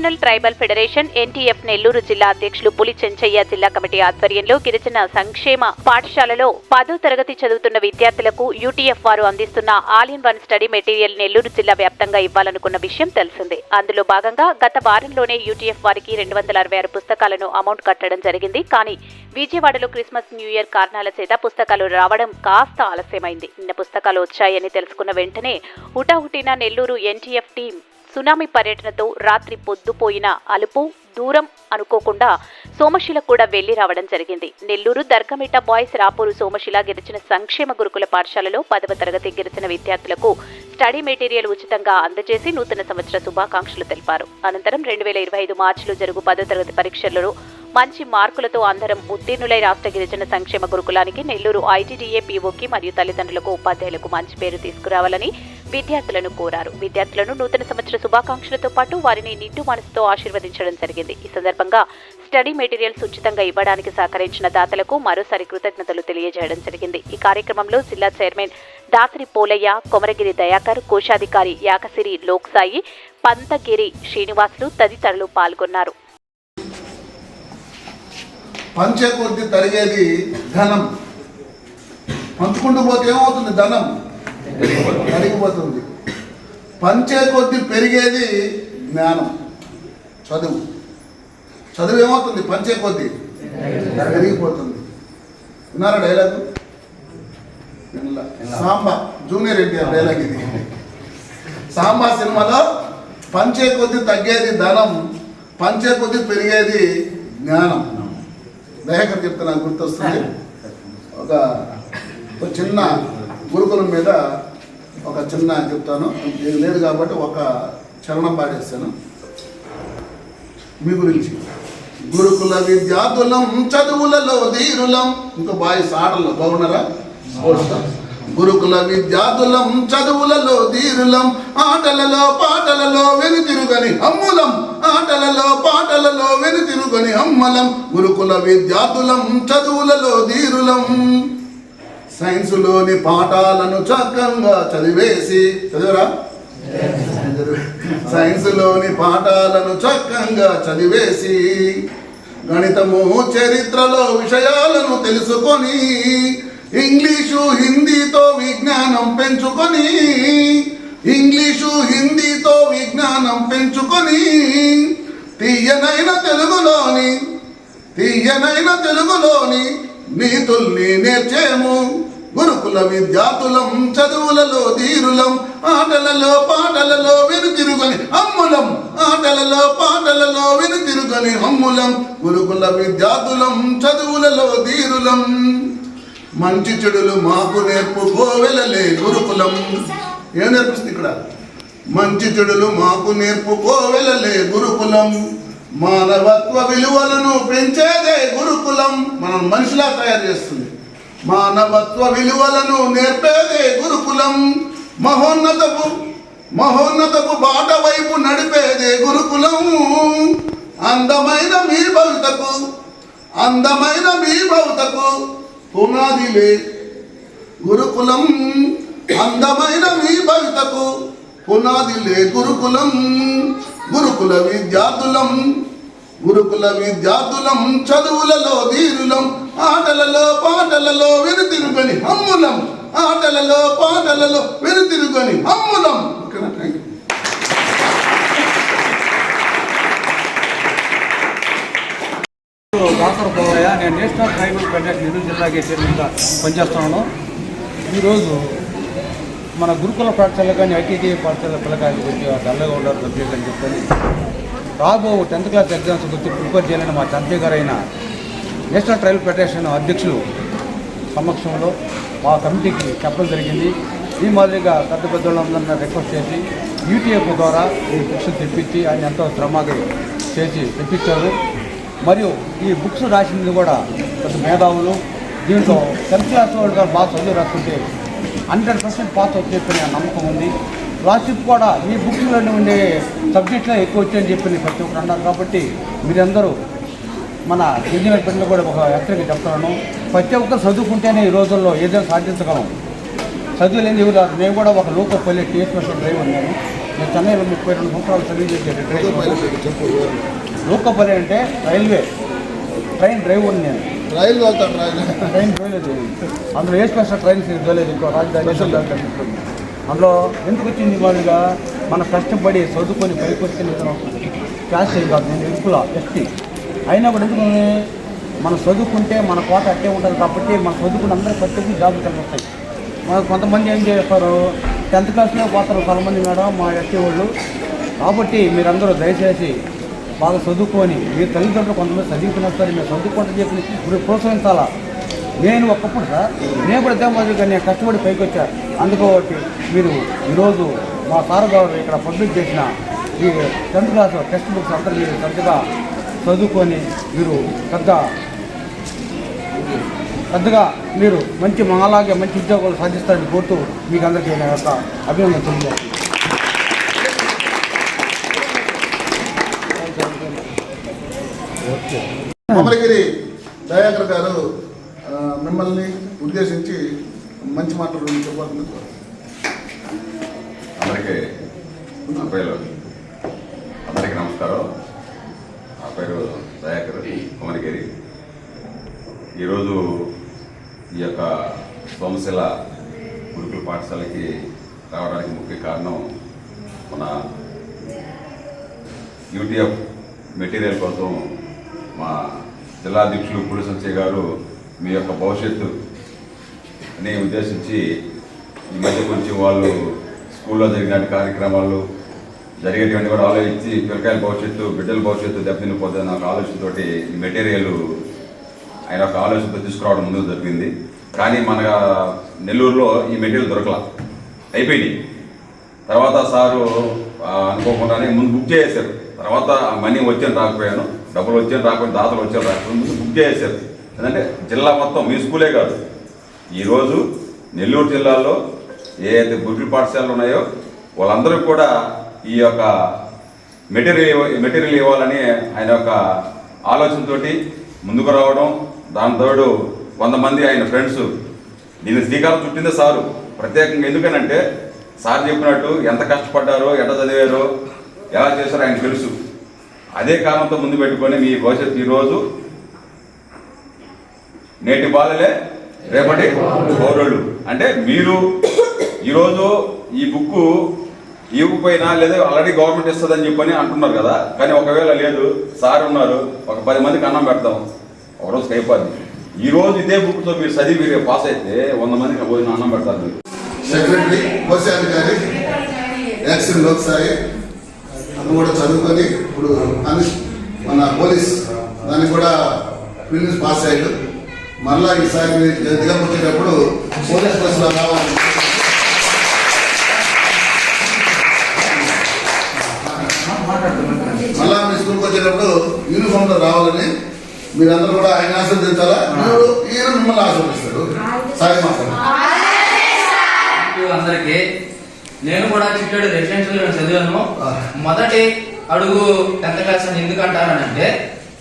National tribal federation NTF Nellore జిల్లా అధ్యక్షులు పులి చెంచయ్య జిల్లా కమిటీ ఆధ్వర్యంలో గిరిజన సంక్షేమ పాఠశాలలో పదో తరగతి చదువుతున్న విద్యార్థులకు యూటీఎఫ్ వారు అందిస్తున్న all in one study material Nellore జిల్లా వ్యాప్తంగా ఇవ్వాలనుకున్న విషయం తెలిసిందే. అందులో భాగంగా గత వారంలోనే యూటీఎఫ్ వారికి రెండు వందల అరవై ఆరు పుస్తకాలను అమౌంట్ కట్టడం జరిగింది. కానీ విజయవాడలో క్రిస్మస్ న్యూ ఇయర్ కారణాల చేత పుస్తకాలు రావడం కాస్త ఆలస్యమైంది. నిన్న పుస్తకాలు వచ్చాయని తెలుసుకున్న వెంటనే హుటాహుటిన నెల్లూరు ఎన్టీఎఫ్ టీం సునామీ పర్యటనతో రాత్రి పొద్దుపోయిన అలుపు దూరం అనుకోకుండా సోమశిల కూడా వెళ్ళి రావడం జరిగింది. నెల్లూరు దర్గమిట్ట బాయ్స్ రాపూరు సోమశిల గెలిచిన సంక్షేమ గురుకుల పాఠశాలలో పదవ తరగతి గెలిచిన విద్యార్థులకు స్టడీ మెటీరియల్ ఉచితంగా అందజేసి నూతన సంవత్సర శుభాకాంక్షలు తెలిపారు. అనంతరం రెండు వేల ఇరవై ఐదు మార్చిలో జరుగు పదో తరగతి పరీక్షలలో మంచి మార్కులతో అందరం ఉత్తీర్ణులై రాష్ట్ర గిరిజన సంక్షేమ గురుకులానికి నెల్లూరు ఐటీడీఏ పీఓకి మరియు తల్లిదండ్రులకు ఉపాధ్యాయులకు మంచి పేరు తీసుకురావాలని విద్యార్థులను కోరారు. విద్యార్థులను నూతన సంవత్సర శుభాకాంక్షలతో పాటు వారిని నిండు మనసుతో ఆశీర్వదించడం జరిగింది. ఈ సందర్భంగా స్టడీ మెటీరియల్స్ ఉచితంగా ఇవ్వడానికి సహకరించిన దాతలకు మరోసారి కృతజ్ఞతలు తెలియజేయడం జరిగింది. ఈ కార్యక్రమంలో జిల్లా చైర్మన్ దాసరి పోలయ్య కొమరగిరి దయాకర్ కోశాధికారి యాకసిరి లోక్సాయి పంతగిరి శ్రీనివాసులు తదితరులు పాల్గొన్నారు. పంచే కొద్ది తరిగేది ధనం. పంచుకుంటూ పోతే ఏమవుతుంది? ధనం. తరిగిపోతుంది. పంచే కొద్ది పెరిగేది జ్ఞానం. చదువు. చదువు ఏమవుతుంది పంచే కొద్ది పెరిగిపోతుంది. విన్నారా dialogue. Samba junior NTR dialogue ఇది. సాంబా సినిమాలో పంచే కొద్ది తగ్గేది ధనం పంచే కొద్ది పెరిగేది జ్ఞానం. దయాకర్ చెప్తే నాకు గుర్తొస్తుంది. ఒక ఒక చిన్న గురుకులం మీద ఒక చిన్న చెప్తాను. ఇది లేదు కాబట్టి ఒక చరణం పాడేస్తాను. మీ గురించి. గురుకుల విద్యార్థులం చదువులలో ధీరులం. ఇంకా బాయ్స్ ఆటల్లో బాగున్నారా? గురుకుల విద్యార్థులం చదువులలో ధీరులం. ఆటలలో పాటలలో వెనుతిరుగని అమ్ములం. ఆటలలో పాటలలో వెనుతిరుగని అమ్మలం. గురుకుల విద్యార్థులం చదువులలో ధీరులం. సైన్సులోని పాఠాలను చక్కగా చదివేసి చదివరా? సైన్సులోని పాఠాలను చక్కగా చదివేసి గణితము చరిత్రలో విషయాలను తెలుసుకొని ఇంగ్లీషు హిందీతో విజ్ఞానం పెంచుకొని ఇంగ్లీషు హిందీతో విజ్ఞానం పెంచుకొని తీయనైన తెలుగులోని తీయనైన తెలుగులోని నీతుల్ని నేర్చేము. గురుకుల విద్యార్థులం చదువులలో ధీరులం ఆటలలో పాటలలో వెనుతిరుగని అమ్ములం. ఆటలలో పాటలలో వెనుతిరుగని అమ్ములం. గురుకుల విద్యార్థులం చదువులలో ధీరులం. మంచి చెడులు మాకు నేర్పుకోవెలలే గురుకులం. ఏం నేర్పిస్తుంది ఇక్కడ? మంచి చెడులు మాకు నేర్పుకోవెలలే గురుకులం. మానవత్వ విలువలను పెంచేదే గురుకులం. మనం మనిషిలా తయారు చేస్తుంది. మానవత్వ విలువలను నేర్పేదే గురుకులం. మహోన్నతపు మహోన్నతపు బాట వైపు నడిపేదే గురుకులం. అందమైన మీ భవితకు అందమైన మీ భవితకు పునాదిలే గురుకులం అందమైన మీ భవితకు పునాదిలే గురుకులం. గురుకుల విద్యార్థులం గురుకుల విద్యార్థులం చదువులలో ధీరులం ఆటలలో పాటలలో వెనుతిరుగని అమ్ములం. ఆటలలో పాటలలో వెనుతిరుగని అమ్ములం. ఓకేనా? థ్యాంక్ పోవయ్య నేను నేషనల్ ట్రైబల్ ఫెడరేషన్ నెల్లూరు జిల్లాకి చైర్మన్గా పనిచేస్తున్నాను ఈరోజు మన గురుకుల పాఠశాల కానీ ఐటీటీ పాఠశాల పిల్లకాయలు కొంచెం డల్లగా ఉండరు సబ్జెక్ట్ అని చెప్పని. రాబో టెన్త్ క్లాస్ ఎగ్జామ్స్ గురించి ప్రిపేర్ చేయాలని మా తండ్రి గారైన నేషనల్ ట్రయల్ ఫెడరేషన్ అధ్యక్షులు సమక్షంలో మా కమిటీకి చెప్పడం జరిగింది. ఈ మాదిరిగా పెద్ద పెద్ద వాళ్ళందరినీ రిక్వెస్ట్ చేసి యూటీఎఫ్ ద్వారా ఈ బుక్స్ తెప్పించి ఆయన ఎంతో శ్రమగా చేసి తెప్పించారు. మరియు ఈ బుక్స్ రాసింది కూడా కొంత మేధావులు. దీంట్లో టెన్త్ క్లాస్ వాళ్ళు కూడా బాగా చదువు రాస్తుంటే హండ్రెడ్ పర్సెంట్ పాస్ వచ్చేప్పని నమ్మకం ఉంది. లాస్ట్కి కూడా ఈ బుక్స్లోనే ఉండే సబ్జెక్టులో ఎక్కువ వచ్చాయని చెప్పి ప్రతి ఒక్కరు అన్నారు. కాబట్టి మీరందరూ మన ఇంజనీర్ పిల్లలు కూడా ఒక హెచ్చరిక చెప్తున్నాను. ప్రతి ఒక్కరు చదువుకుంటేనే ఈ రోజుల్లో ఏదైనా సాధించగలం. చదువు లేని ఎవరు. నేను కూడా ఒక లోకల్ పల్లె టీఎస్ఎస్ డ్రైవర్ నేను నేను చెన్నైలో ముప్పై రెండు సంవత్సరాలు సర్వీస్ ఏదో డ్రైవర్. లోకపల్లి అంటే రైల్వే. ట్రైన్ డ్రైవర్ నేను. వెళ్తాను ట్రైన్ డ్రైవర్ అందులో ఏ స్పెషల్ ట్రైన్స్ దొలేదు ఇంకో రాజధాని. అందులో ఎందుకు వచ్చింది వాళ్ళుగా మన కష్టపడి చదువుకొని పైకి వస్తే నిజం క్లాస్ కాదు నేను ఎక్కువ ఎస్టీ అయినా కూడా ఎందుకు మనం చదువుకుంటే మన కోట అట్టే ఉంటుంది కాబట్టి మన చదువుకుని అందరూ ప్రతి ఒక్కరు జాబులు మనకు కొంతమంది ఏం చేస్తారు? టెన్త్ క్లాస్లో పోతారు కొంతమంది మేడం మా ఎస్టీ వాళ్ళు. కాబట్టి మీరందరూ దయచేసి బాగా చదువుకొని మీ తల్లిదండ్రులు కొంతమంది చదువుకుని వస్తారు మీరు చదువుకుంటే చెప్పి ఇప్పుడు ప్రోత్సహించాలా? నేను ఒకప్పుడు సార్ నేను కూడా దేవాదిగా నేను కష్టపడి పైకి వచ్చాను అందుకోబట్టి మీరు ఈరోజు మా సార్ గారు ఇక్కడ పబ్లిక్ చేసిన ఈ టెన్త్ క్లాస్ టెక్స్ట్ బుక్స్ అంతా మీరు పెద్దగా చదువుకొని మీరు పెద్ద పెద్దగా మీరు మంచి మాలాగే మంచి ఉద్యోగాలు సాధిస్తారని కోరుతూ మీకు అందరికీ నా యొక్క అభినందన తెలియజేస్తాను అమరగిరి దయాకర్ గారు మిమ్మల్ని ఉద్దేశించి మంచి మాటలు రెండు చెప్పాలని అందరికీ నా పేరు అందరికీ నమస్కారం. నా పేరు దయాకర్ కుమరిగిరి. ఈరోజు ఈ యొక్క సోమశిల గురుకుల పాఠశాలకి రావడానికి ముఖ్య కారణం మన యూటీఎఫ్ మెటీరియల్ కోసం మా జిల్లా అధ్యక్షులు పులి సంచయ్ గారు మీ యొక్క భవిష్యత్తు అని ఉద్దేశించి ఈ మధ్య కొంచెం వాళ్ళు స్కూల్లో జరిగిన కార్యక్రమాలు జరిగేటువంటి కూడా ఆలోచించి పిల్లకాయల భవిష్యత్తు బిడ్డల భవిష్యత్తు దెబ్బతినిపోతుందన్న ఒక ఆలోచనతోటి ఈ మెటీరియల్ ఆయన ఒక ఆలోచనతో తీసుకురావడం ముందుకు జరిగింది. కానీ మన నెల్లూరులో ఈ మెటీరియల్ దొరకల. అయిపోయినాయి. తర్వాత సారు అనుకోకుండానే ముందు బుక్ చేసేసారు తర్వాత ఆ మనీ వచ్చాను రాకపోయాను డబ్బులు వచ్చాను రాకపోయాను దాతలు వచ్చాను రాకపోయాను ముందు బుక్ చేసేసారు ఎందుకంటే జిల్లా మొత్తం మీ స్కూలే కాదు. ఈరోజు నెల్లూరు జిల్లాలో ఏ అయితే గురుకుల పాఠశాలలు ఉన్నాయో వాళ్ళందరూ కూడా ఈ యొక్క మెటీరియల్ మెటీరియల్ ఇవ్వాలని ఆయన యొక్క ఆలోచనతో ముందుకు రావడం దాని తోడు కొంతమంది ఆయన ఫ్రెండ్స్ దీన్ని శ్రీకారం చుట్టిందే సారు. ప్రత్యేకంగా ఎందుకనంటే సార్ చెప్పినట్టు ఎంత కష్టపడ్డారో ఎంత చదివారో ఎలా చేశారో ఆయన తెలుసు. అదే కారణంతో ముందు పెట్టుకొని మీ భవిష్యత్తు ఈరోజు నేటి బాలలే రేపటి పౌరులు. అంటే మీరు ఈరోజు ఈ బుక్ ఇవ్వకపోయినా లేదా ఆల్రెడీ గవర్నమెంట్ ఇస్తుందని చెప్పని అంటున్నారు కదా. కానీ ఒకవేళ లేదు సార్ ఉన్నారు ఒక పది మందికి అన్నం పెడతాం. ఒకరోజు అయిపోద్ది. ఈ రోజు ఇదే బుక్తో మీరు చదివి మీరు పాస్ అయితే వంద మందికి భోజనం అన్నం పెడతారు మీరు. సెక్రటరీ కోశాధికారి యాక్సిడెంట్ ఒకసారి అతను కూడా చదువుకొని ఇప్పుడు మన పోలీస్ దానికి కూడా ఫిలిమ్స్ పాస్ అయ్యాడు. మళ్ళా ఈసారి దిగం వచ్చేటప్పుడు పోలీస్ బస్సులో రావాలి. మళ్ళా మీ స్కూల్కి వచ్చేటప్పుడు యూనిఫామ్లో రావాలని మీరందరూ కూడా ఆయన ఆశీర్వదించాలా? మీరు ఈయన మిమ్మల్ని ఆశీర్వదిస్తాడు. సాయి మాత్రం. అందరికి నేను కూడా చిట్టాడు రెసిడెన్షియల్ చదివాను. మొదటి అడుగు టెన్త్ క్లాస్ అని ఎందుకు అంటారనంటే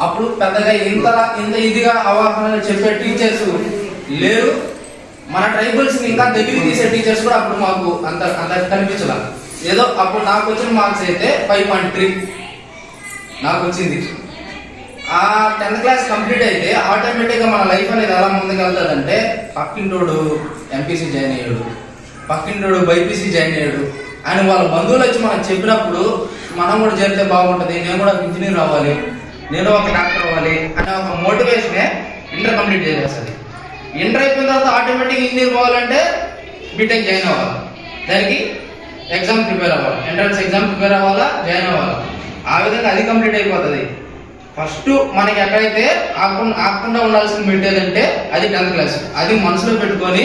అప్పుడు పెద్దగా ఇంత ఇంత ఇదిగా అవగాహన చెప్పే టీచర్స్ లేరు. మన ట్రైబల్స్ ఇంకా దగ్గర తీసే టీచర్స్ కూడా అప్పుడు మాకు అంత అంత కనిపించలా. ఏదో అప్పుడు నాకు వచ్చిన మార్క్స్ అయితే ఫైవ్ పాయింట్ త్రీ నాకు వచ్చింది. ఆ టెన్త్ క్లాస్ కంప్లీట్ అయితే ఆటోమేటిక్గా మన లైఫ్ అనేది ఎలా ముందుకెళ్తుందంటే పక్కింటోడు ఎంపీసీ జాయిన్ అయ్యాడు పక్కింటోడు బైపీసీ జాయిన్ అయ్యాడు అని వాళ్ళ బంధువులు వచ్చి మనకు చెప్పినప్పుడు మనం కూడా చేరితే బాగుంటుంది నేను కూడా ఇంజనీర్ అవ్వాలి నేను ఒక డాక్టర్ అవ్వాలి అనే ఒక మోటివేషనే ఇంటర్ కంప్లీట్ చేసేస్తుంది. ఇంటర్ అయిపోయిన తర్వాత ఆటోమేటిక్ ఇంజనీర్ పోవాలంటే బీటెక్ జాయిన్ అవ్వాలి. దానికి ఎగ్జామ్ ప్రిపేర్ అవ్వాలి. ఎంట్రన్స్ ఎగ్జామ్ ప్రిపేర్ అవ్వాలా? జాయిన్ అవ్వాలి. ఆ విధంగా అది కంప్లీట్ అయిపోతుంది. ఫస్ట్ మనకి ఎక్కడైతే ఆకుండా ఆకుండా ఉండాల్సిన మెటీరియల్ అంటే అది టెన్త్ క్లాస్ అది మనసులో పెట్టుకొని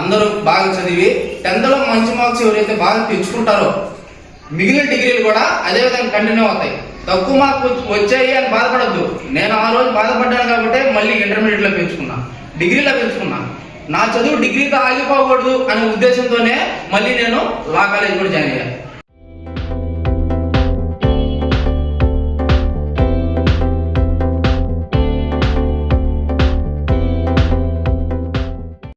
అందరూ బాగా చదివి టెన్త్లో మంచి మార్క్స్ ఎవరైతే బాగా తెచ్చుకుంటారో మిగిలిన డిగ్రీలు కూడా అదే విధంగా కంటిన్యూ అవుతాయి. తక్కువ మార్క్ వచ్చాయి అని బాధపడద్దు. నేను ఆ రోజు బాధపడ్డాను కాబట్టి మళ్ళీ ఇంటర్మీడియట్లో పెంచుకున్నా. డిగ్రీలో పెంచుకున్నా. నా చదువు డిగ్రీతో ఆగిపోకూడదు అనే ఉద్దేశంతోనే మళ్ళీ నేను లా కాలేజ్ కూడా జాయిన్ అయ్యాను